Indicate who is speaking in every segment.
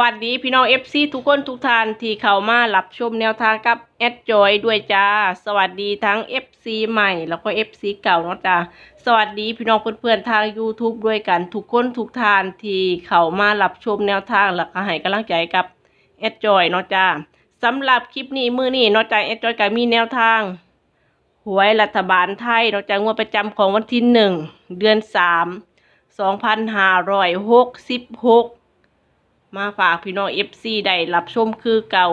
Speaker 1: วัสดีพี่น้อง FC ทุกคนทุกท่านที่เข้ามารับชมแนวทางกับแอดจอยด้วยจ้า สวัสดีทั้ง FC ใหม่แล้วก็ FC เก่าเนาะจ้าสวัสดีพี่น้องเพื่อนๆทาง YouTube ด้วยกันทุกคนทุกท่านที่เข้ามารับชมแนวทางแล้วก็ให้กำลังใจกับแอดจอยเนาะจ้าสำหรับคลิปนี้มือนี้เนาะจ้าแอดจอยก็มีแนวทางหวยรัฐบาลไทยเนาะจ้างวดประจำของวันที่หนึ่งเดือนสามสองพันห้าร้อยหกสิบหก มาฝากพี่น้องเอฟซีได้รับชมคือเก่า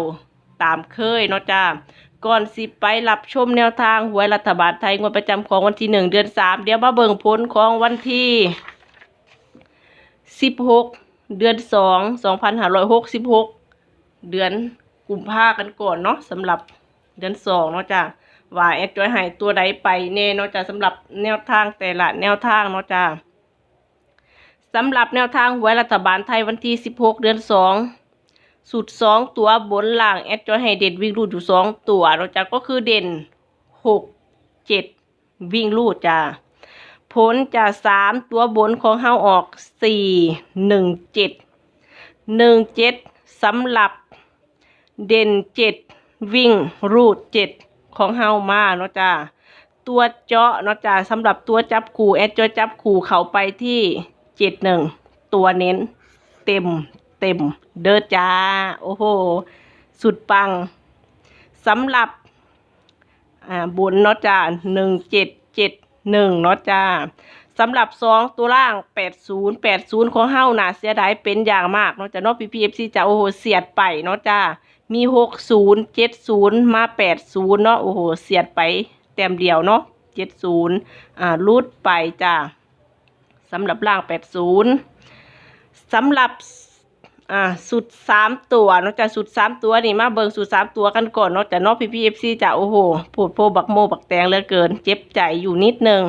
Speaker 1: ตามเคยเนาะจ้าก่อนสิไปรับชมแนวทางหวยรัฐบาลไทยงวดประจำของวันที่หนึ่งเดือนสามเดี๋ยวมาเบิ่งผลของวันที่สิบหกเดือนสองสองพันห้าร้อยหกสิบหกเดือนกุมภากันก่อนเนาะสำหรับเดือนสองเนาะจ้าว่าแอดจอยหายตัวใดไปแน่เนาะจ้าสำหรับแนวทางแต่ละแนวทางเนาะจ้า สำหรับแนวทางหวยรัฐบาลไทยวันที่ 16 เดือน 2สุด2ตัวบนล่าง แอดจอยให้เด่นวิ่งรูดอยู่ 2 ตัวเราจะก็คือเด่น 6 7 วิ่งรูดจ้าผลจะ3ตัวบนของเฮาออก 4 1 7 1 7สำหรับเด่น 7 วิ่งรูด 7 ของเฮามาเนาะจ้าตัวเจาะเนาะจ้าสำหรับตัวจับขู่แอดจอยจับขู่เขาไปที่ เจ็ดหนึ่งตัวเน้น เต็มเต็มเด้อจ้า โอ้โห สุดปังสำหรับอ่าบนเนาะจ้าหนึ่งเจ็ดเจ็ดหนึ่งเนาะจ้าสำหรับสองตัวล่างแปดศูนย์แปดศูนย์ของเฮ้าน่ะเสียดายเป็นอย่างมากเนาะจ้าเนาะพีพีเอฟซีจ้าโอ้โห เสียดไปเนาะจ้ามีหกศูนย์เจ็ดศูนย์มาแปดศูนย์เนาะโอ้โห เสียดไป แต้มเดียวเนาะเจ็ดศูนย์อ่ารูดไปจ้า สำหรับล่างแปดศูนย์สำหรับอ่าสุดสามตัวนาะจ้ะสุดสามตัวนี่มาเบิ่งสุดสามตัวกันก่อนนาะจ้ะเนาะพี่พีเอฟซีจะโอ้โหพูดโพบักโมบักแตงเหลือเกิน เจ็บใจอยู่นิดนึง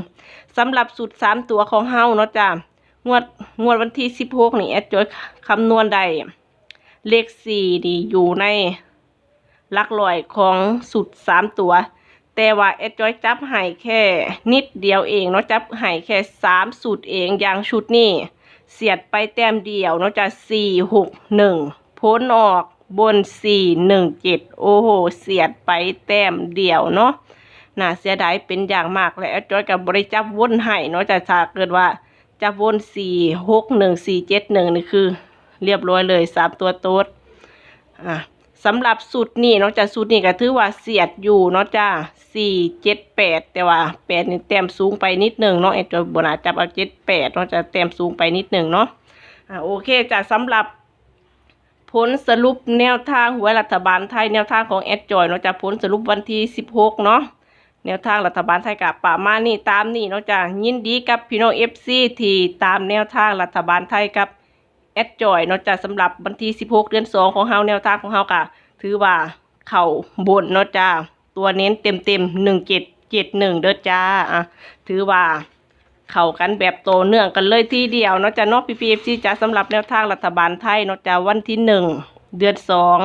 Speaker 1: สำหรับสุดสามตัวของเฮานาะจ้ะงวดงวดวันที่สิบหกนี่แอดจอยคำนวณได้เลขสี่นี่อยู่ในลักลอยของสุดสามตัว แต่ว่าแอดจอยจับให้แค่นิดเดียวเองเนาะจับให้แค่สามสูตรเองอย่างชุดนี่เสียดไปแต้มเดียวเนาะจะสี่หกหนึ่งพ้นออกบนสี่หนึ่งเจ็ดโอ้โหเสียดไปแต้มเดียวเนาะน่าเสียดายเป็นอย่างมากและจอยกับบริจับวนให้เนาะจะถ้าเกิดว่าจับวนสี่หกหนึ่งสี่เจ็ดหนึ่งนี่คือ เรียบร้อยเลยสามตัวโต๊ดอะ สำหรับสูตรนี่เนาะจะสูตรนี่ก็ถือว่าเสียดอยู่เนาะจ้าสี่เจ็ดแปดแต่ว่าแปดนี่แต้มสูงไปนิดหนึ่งเนาะไอ้ตัวบนาจับเอาเจ็ดแปดเนาะจะแต้มสูงไปนิดหนึ่งเนาะอ่าโอเคจ้ะสำหรับผลสรุปแนวทางหัวรัฐบาลไทยแนวทางของแอดจอยเนาะจะผลสรุปวันที่สิบหกเนาะแนวทางรัฐบาลไทยกับป่ามานี่ตามนี่เนาะจ้ะยินดีกับพี่น้องเอฟซีที่ตามแนวทางรัฐบาลไทยกับ แอดจอยเนาะจ้ะสำหรับวันที่16เดือน2ของเฮาแนวทางของเฮากะถือว่าเข่าบนเนาะจ้าตัวเน้นเต็มเต็มหนึ่งเจ็ดเจ็ดหนึ่งเด้อจ้าอะถือว่าเข้ากันแบบโตเนื่องกันเลยทีเดียวเนาะจ้าเนาะพีพีเอฟซีจ้าสำหรับแนวทางรัฐบาลไทยเนาะจ้าวันที่หนึ่งเดือนสอง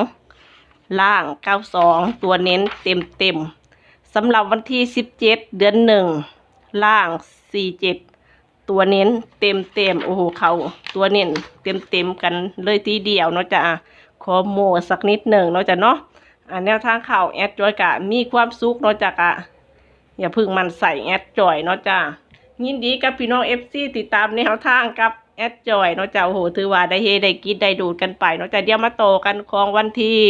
Speaker 1: ล่างเก้าสองตัวเน้นเต็มเต็มสำหรับวันที่สิบเจ็ดเดือนหนึ่งล่างสี่เจ็ด ตัวเน้นเต็มเต็มโอ้โหเขาตัวเน้นเต็มเต็มกันเลยทีเดียวเนาะจ้ะขอโมสักนิดหนึ่งเนาะจ้ะเนาะอ่าแนวทางเข่าแอดจอยกะมีความสุขเนาะจ้ะกะอย่าพึ่งมันใส่แอดจอยเนาะจ้ะยินดีกับพี่น้องเอฟซีติดตามแนวทางกับแอดจอยเนาะจ้ะโอ้โหถือว่าได้เฮได้กินได้ดูดกันไปเนาะจ้ะเดี๋ยวมาโตกันของวันที่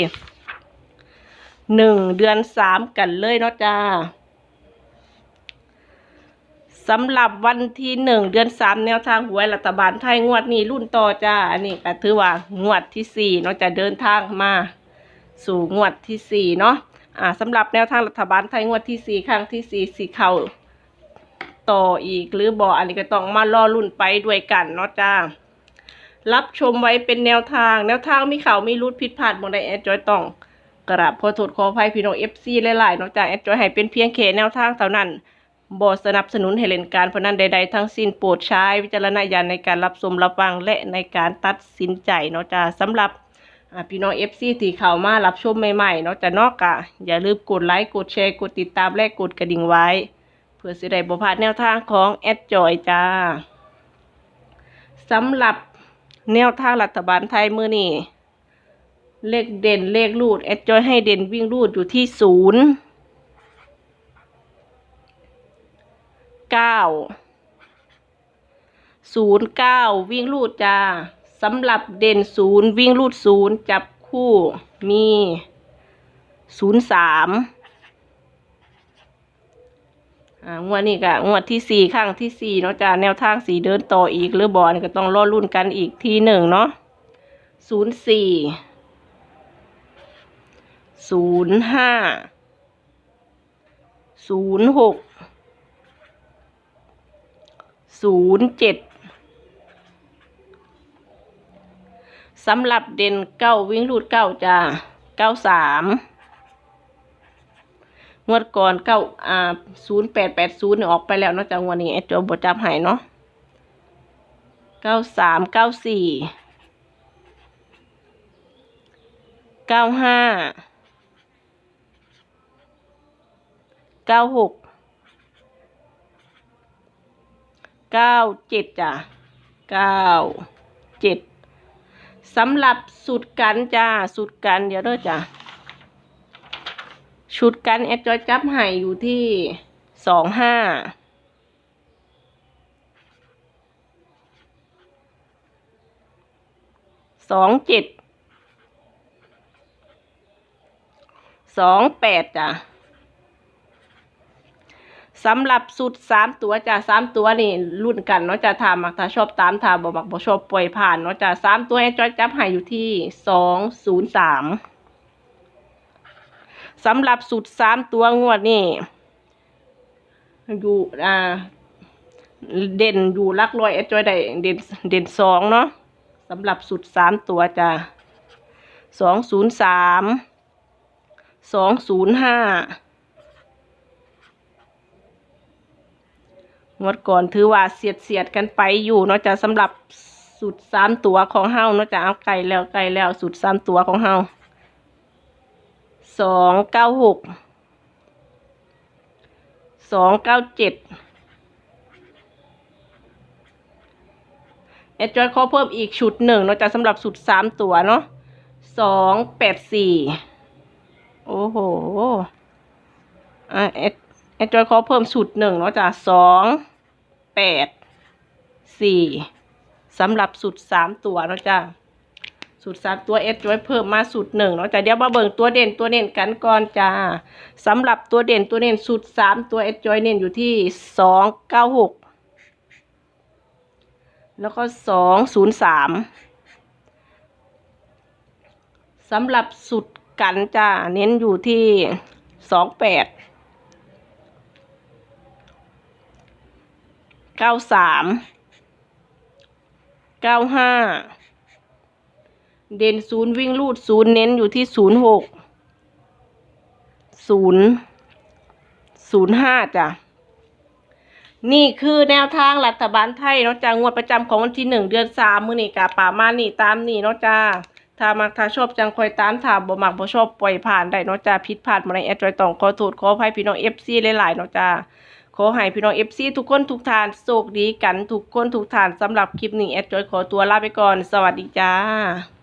Speaker 1: หนึ่งเดือนสามกันเลยเนาะจ้า สำหรับวันที่หนึ่งเดือนสามแนวทางหวยรัฐบาลไทยงวดนี้รุ่นต่อจ้า อันนี้ก็ถือว่างวดที่สี่เนาะจะเดินทางมา สู่งวดที่สี่เนาะอ่าสำหรับแนวทางรัฐบาลไทยงวดที่สี่ครั้งที่สี่สี่เข่าต่ออีกหรือบ่อันนี้ก็ต้องมารอรุ่นไปด้วยกันเนาะจ้า รับชมไว้เป็นแนวทาง แนวทางมีข่าวมีรุดผิดพลาดบางใดแอดจอยต้องกราบขอโทษขออภัยพี่น้องเอฟซีหลายๆเนาะจ้าแอดจอยให้เป็นเพียงแค่แนวทางเท่านั้น บอสนับสนุนให้เล่นการพนันใด ๆ ทั้งสิ้นโปรดใช้วิจารณญาณในการรับชมรับฟังและในการตัดสินใจเนาะจ้าสำหรับพี่น้องเอฟซีที่เข้ามารับชมใหม่ๆเนาะจ้านอกกะอย่าลืมกดไลค์กดแชร์กดติดตามและกดกระดิ่งไว้ เพื่อสิได้บ่พลาดแนวทางของแอดจอยจ้าสำหรับแนวทางรัฐบาลไทยมื้อนี้เลขเด่นเลขรูดแอดจอยให้เด่นวิ่งรูดอยู่ที่ศูนย์ เก้าศูนย์เก้าวิ่งรูดจ้าสำหรับเด่นศูนย์วิ่งรูดศูนย์จับคู่มีศูนย์สามอ่างวดนี้ก็งวดที่สี่ข้างที่สี่เนาะจ้าแนวทางสีเดินต่ออีกหรือบอลก็ต้องรอรุ่นกันอีกทีหนึ่งเนาะศูนย์สี่ศูนย์ห้าศูนย์หก ศูนย์เจ็ดสำหรับเด่นเก้าวิ่งรูดเก้าจ้าเก้าสามงวดก่อนเก้าอ่าศูนย์แปดแปดศูนย์ออกไปแล้วนาะจ้างวดนี้ไอ้โจบจับหายเนาะเก้าสามเก้าสี่เก้าห้าเก้าหก เก้าเจ็ดจ้ะเก้าเจ็ดสำหรับสุดกันจ้าสุดกันเดี๋ยวเด้อจ้ะชุดกันแอดจอยจับให้อยู่ที่สองห้าสองเจ็ดสองแปดจ้ะ สำหรับสุดสามตัวจ้ะสามตัวนี่รุ่นกันเนาะจะทามักถ้าชอบตามทาบ่มักบ่ชอบปล่อยผ่านเนาะจ้ะสามตัวให้จอยจับให้อยู่ที่สองศูนย์สามสำหรับสุดสามตัวงวดนี่อยู่อ่าเด่นอยู่ลักร้อยเอดจอยได้เด่นเด่นสองเนาะสำหรับสุดสามตัวจ้ะสองศูนย์สามสองศูนย์ห้า งวดก่อนถือว่าเสียดเสียดกันไปอยู่เนาะจ้ะสำหรับสุดสามตัวของเฮาเนาะจ้ะเอาไก่แล้วไก่แล้วสุดสามตัวของเฮาสองเก้าหกสองเก้าเจ็ดเอดจอยขอเพิ่มอีกชุดหนึ่งเนาะจ้ะสำหรับสุดสามตัวเนาะสองแปดสี่โอ้โหอะเอด เอดจอยขอเพิ่มชุดหนึ่งเนาะจ้ะสองแปดสี่สำหรับสุดสามตัวเนาะจ้ะสูตรสามตัวเอสจอยเพิ่มมาสูตรหนึ่งเนาะแต่เดี๋ยวมาเบิ่งตัวเด่นตัวเด่นกันก่อนจ้าสำหรับตัวเด่นตัวเด่นสูตรสามตัวเอสจอยเน้นอยู่ที่สองเก้าหกแล้วก็สองศูนย์สามสำหรับสุดกันจ้าเน้นอยู่ที่สองแปด เก้าสามเก้าห้าเด่นศูนย์วิ่งลูดศูนย์เน้นอยู่ที่ศูนย์หกศูนย์ศูนย์ห้าจ้ะ นี่คือแนวทางรัฐบาลไทยเนาะจ้างวดประจำของวันที่หนึ่งเดือนสามมื้อนี่กะป่ามานี่ตามนี่เนาะจ้าถ้ามักถ้าชอบจังคอยตามถ้าบ่มักบ่ชอบปล่อยผ่านได้เนาะจ้าผิดพลาดมาในแอดจอยต้องขอโทษขออภัยพี่น้อง FC หลายๆเนาะจ้า ขอให้พี่น้องเอฟซีทุกคนทุกท่านโชคดีกันทุกคนทุกท่านสำหรับคลิปนี้แอดจอยขอตัวลาไปก่อน สวัสดีจ้า